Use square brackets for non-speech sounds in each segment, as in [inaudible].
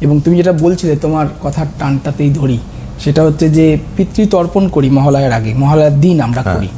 এবং তুমি যেটা বলছিলে তোমার কথার টানটাতেই ধরি সেটা হচ্ছে যে পিতৃতর্পণ করি মহালয়ার আগে মহালয়ার দিন আমরা হ্যাঁ। করি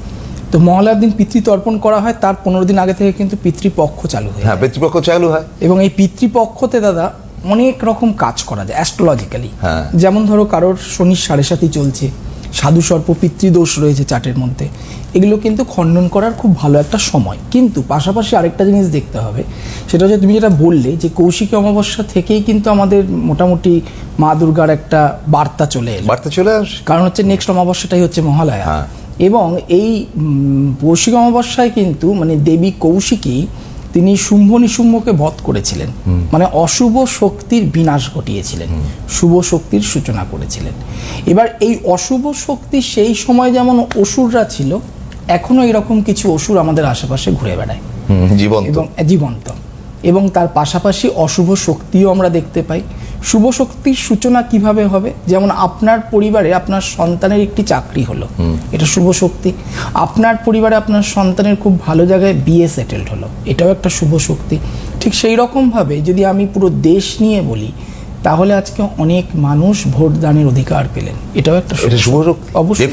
তো মহালয়ার দিন পিতৃতর্পণ করা হয় তার পনেরো দিন আগে থেকে কিন্তু পিতৃপক্ষ চালু হয় হ্যাঁ পিতৃপক্ষ চালু হয় এবং এই পিতৃপক্ষতে দাদা অনেক রকম কাজ করা যায় অ্যাস্ট্রোলজিক্যালি। যেমন ধরো কারোর শনির সাড়ে সাথে চলছে সাধু সর্প পিতৃদোষ রয়েছে চাটের মধ্যে। এগুলো কিন্তু খণ্ডন করার খুব ভালো একটা সময়। কিন্তু পাশাপাশি আরেকটা জিনিস দেখতে হবে সেটা হচ্ছে তুমি যেটা বললে যে কৌশিকী অমাবস্যা থেকেই কিন্তু আমাদের মোটামুটি মা দুর্গার একটা বার্তা চলে এলো। বার্তা চলে আসে। কারণ হচ্ছে নেক্সট অমাবস্যাটাই হচ্ছে মহালয়া। হ্যাঁ। এবং এই কৌশিক অমাবস্যায় কিন্তু মানে দেবী কৌশিকী তিনি শুম্ভ নিশুম্ভকে বধ করেছিলেন। মানে অশুভ শক্তির বিনাশ ঘটিয়েছিলেন। শুভ শক্তির সূচনা করেছিলেন। এবার এই অশুভ শক্তি সেই সময় যেমন অসুররা ছিল এখনও এরকম কিছু অসুর আমাদের আশেপাশে ঘুরে বেড়ায়। জীবন জীবন্ত। এবং জীবন্ত। এবং তার পাশাপাশি অশুভ শক্তিও আমরা দেখতে পাই। শুভ শক্তির সূচনা কীভাবে হবে? যেমন আপনার পরিবারে আপনার সন্তানের একটি চাকরি হলো। এটা শুভ শক্তি আপনার পরিবারে আপনার সন্তানের খুব ভালো জায়গায় বিয়ে সেটেলড হলো। এটাও একটা শুভ শক্তি ঠিক সেই রকমভাবে যদি আমি পুরো দেশ নিয়ে বলি তাহলে আজকে অনেক মানুষ ভোটদানের অধিকার পেলেন। এটাও একটা শুভ অবশ্যই।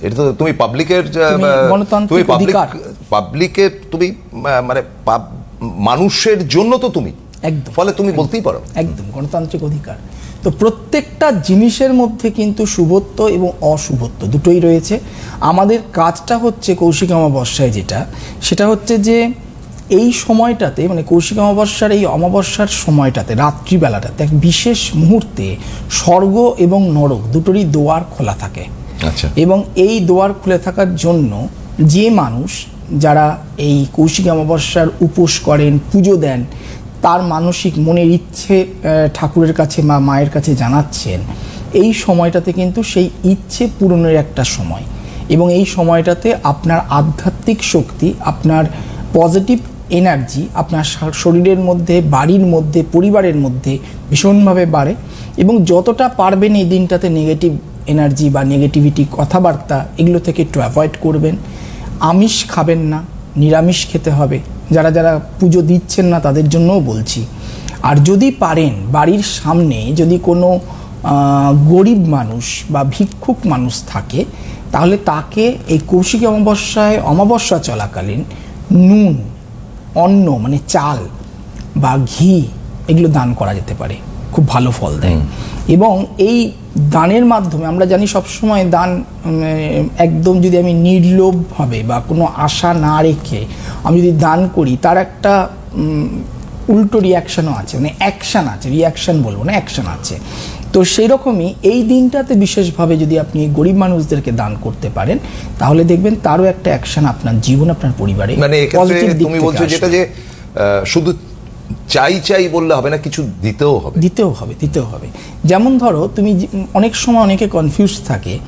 এটা তো তুমি পাবলিকের গণতান্ত্রিক অধিকার। পাবলিকের তুমি মানে মানুষের জন্য তো তুমি। একদম। ফলে তুমি বলতেই পারো। একদম গণতান্ত্রিক অধিকার। তো প্রত্যেকটা জিনিসের মধ্যে কিন্তু শুভত্ব এবং অশুভত্ব দুটোই রয়েছে। আমাদের কাজটা হচ্ছে কৌশিক অমাবস্যায় যেটা সেটা হচ্ছে যে এই সময়টাতে মানে কৌশিক অমাবস্যার এই অমাবস্যার সময়টাতে রাত্রিবেলাটাতে এক বিশেষ মুহূর্তে স্বর্গ এবং নরক দুটোরই দোয়ার খোলা থাকে। আচ্ছা। এবং এই দোয়ার খুলে থাকার জন্য যে মানুষ যারা এই কৌশিক অমাবস্যার উপোস করেন পুজো দেন তার মানসিক মনের ইচ্ছে ঠাকুরের কাছে বা মায়ের কাছে জানাচ্ছেন, এই সময়টাতে কিন্তু সেই ইচ্ছে পূরণের একটা সময়। এবং এই সময়টাতে আপনার আধ্যাত্মিক শক্তি, আপনার পজিটিভ এনার্জি আপনার শরীরের মধ্যে, বাড়ির মধ্যে, পরিবারের মধ্যে ভীষণভাবে বাড়ে। এবং যতটা পারবেন এই দিনটাতে নেগেটিভ এনার্জি বা নেগেটিভিটি কথাবার্তা, এগুলো থেকে একটু অ্যাভয়েড করবেন। আমিষ খাবেন না, নিরামিষ খেতে হবে। যারা যারা পুজো দিচ্ছেন না তাদের জন্যও বলছি। আর যদি পারেন বাড়ির সামনে যদি কোনো গরিব মানুষ বা ভিক্ষুক মানুষ থাকে তাহলে তাকে এই কৌশিক অমাবস্যায় অমাবস্যা চলাকালীন নুন অন্ন মানে চাল বা ঘি এগুলো দান করা যেতে পারে। খুব ভালো ফল দেয়। এবং এই দানের মাধ্যমে আমরা জানি সবসময় দান একদম যদি আমি নির্লোভভাবে বা কোনো আশা না রেখে আমি যদি দান করি তার একটা উল্টো রিয়াকশনও আছে মানে অ্যাকশন আছে রিয়াকশন বলব না অ্যাকশন আছে। তো সেই রকমই এই দিনটাতে বিশেষভাবে যদি আপনি গরিব মানুষদেরকে দান করতে পারেন তাহলে দেখবেন তারও একটা অ্যাকশন আপনার জীবন আপনার পরিবারে মানে তুমি বলছো যেটা যে শুধু চাই চাই বললে হবে না কিছু দিতেও হবে। দিতেও হবে দিতেও হবে। যেমন ধরো তুমি অনেক সময় অনেকে কনফিউজ থাকে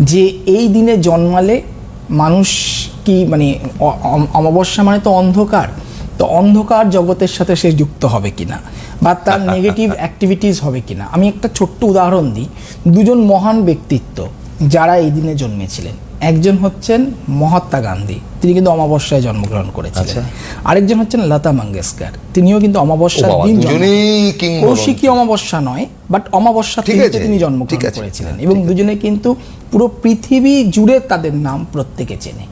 যে এই দিনে জন্মালে মানুষ কি মানে অমাবস্যা মানে তো অন্ধকার তো অন্ধকার জগতের সাথে সে যুক্ত হবে কিনা? বা তার [laughs] নেগেটিভ অ্যাক্টিভিটিস হবে কিনা? আমি একটা ছোট্ট উদাহরণ দিই। দুজন মহান ব্যক্তিত্ব যারা এই দিনে জন্মেছিলেন। একজন হচ্ছেন মহাত্মা গান্ধী তিনি কিন্তু অমাবস্যায় জন্মগ্রহণ করেছিলেন। আরেকজন হচ্ছেন লতা মঙ্গেশকর তিনিও কিন্তু অমাবস্যার দিন। কৌশিকী অমাবস্যা নয় বাট অমাবস্যা তিথিতে আছে, তিনি জন্মগ্রহণ করেছিলেন এবং দুজনে কিন্তু পুরো পৃথিবী জুড়ে তাদের নাম প্রত্যেকে চেনে।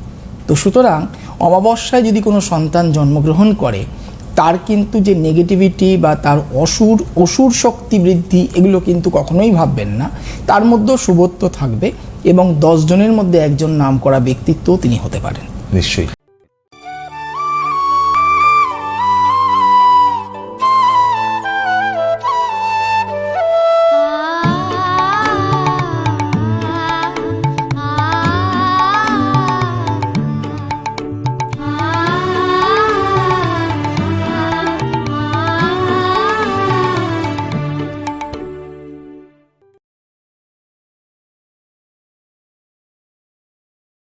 তো সুতরাং অমাবস্যায় যদি কোনো সন্তান জন্মগ্রহণ করে তার কিন্তু যে নেগেটিভিটি বা তার অসুর অসুর শক্তি বৃদ্ধি, এগুলো কিন্তু কখনোই ভাববেন না। তার মধ্যেও শুভত্ব থাকবে এবং দশজনের মধ্যে একজন নাম করা ব্যক্তিত্বও তিনি হতে পারেন। নিশ্চয়ই।